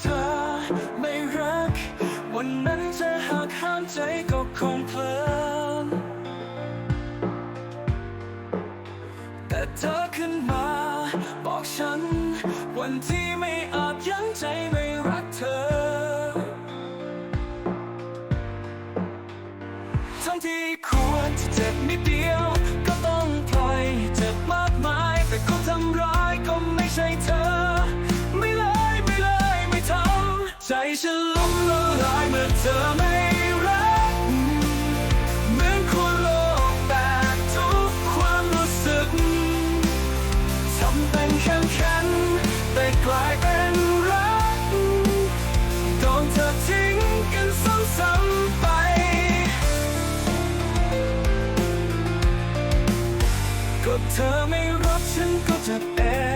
เธอไม่รัก วันนั้นจะหากห้ามใจก็คงเพลินแต่เธอขึ้นมา บอกฉัน วันที่ไม่อาจยั้งใจไม่รักเธอ ทั้งที่ควรจะเจ็บนิด เธอไม่รักเหมือนคนโลกแตกทุกความรู้สึกทำเป็นแข็งแข็งแต่กลายเป็นรักโดนเธอทิ้งกันซ้ำๆไปก็เธอไม่รักฉันก็จ็บเอง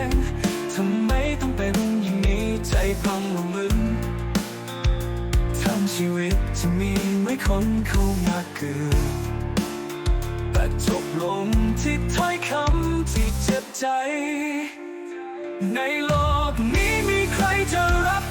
คนเข้ามาเกือแต่จบลงที่ถ้อยคำที่เจ็บใจ ในโลกนี้มีใครจะรับ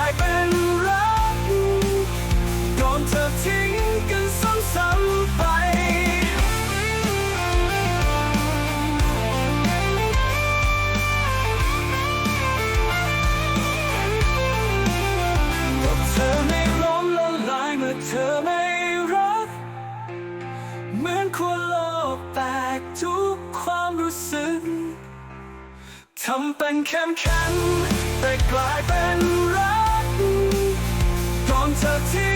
ายเป็นรักโดนเธอทิ้งกันซ้ำๆไปก็เธอไม่ล้มละลายเมื่อเธอไม่รัก เหมือนขั้วโลกแตกทุกความรู้สึกทำเป็นเข้มแข็งแต่กลายเป็นรัก โดนเธอทิ้